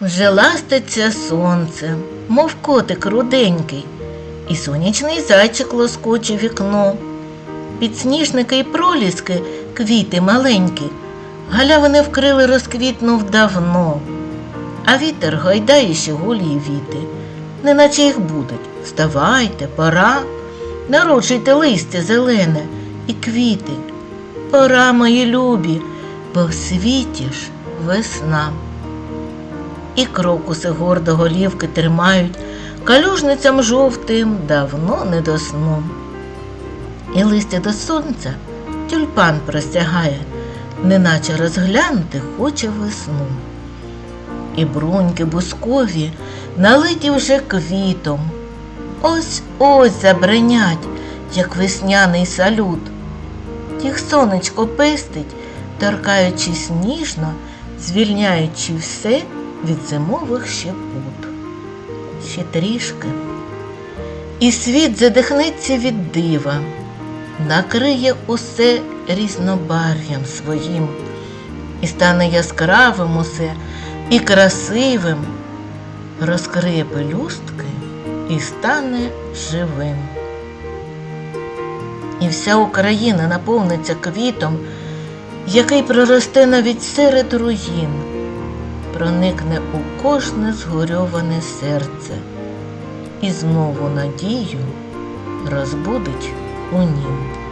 Вже ластиться сонце, мов котик руденький, і сонячний зайчик лоскоче вікно. Підсніжники й проліски, квіти маленькі, галявини вкрили розквітнув давно, а вітер гойдає ще голі віти, неначе їх будуть. Вставайте, пора, нарушуйте листя зелене і квіти. Пора, мої любі, бо в світі ж весна. І крокуси гордо голівки тримають, калюжницям жовтим давно не до сну. І листя до сонця тюльпан простягає, неначе розглянути хоче весну. І бруньки бускові налиті вже квітом. Ось ось забринять, як весняний салют. Їх сонечко пестить, торкаючись ніжно, звільняючи все від зимових щепут. Ще трішки. І світ задихнеться від дива, накриє усе різнобарв'ям своїм, і стане яскравим усе і красивим, розкриє пелюстки і стане живим. І вся Україна наповниться квітом, який проросте навіть серед руїн, проникне у кожне згорьоване серце і знову надію розбудить у нім.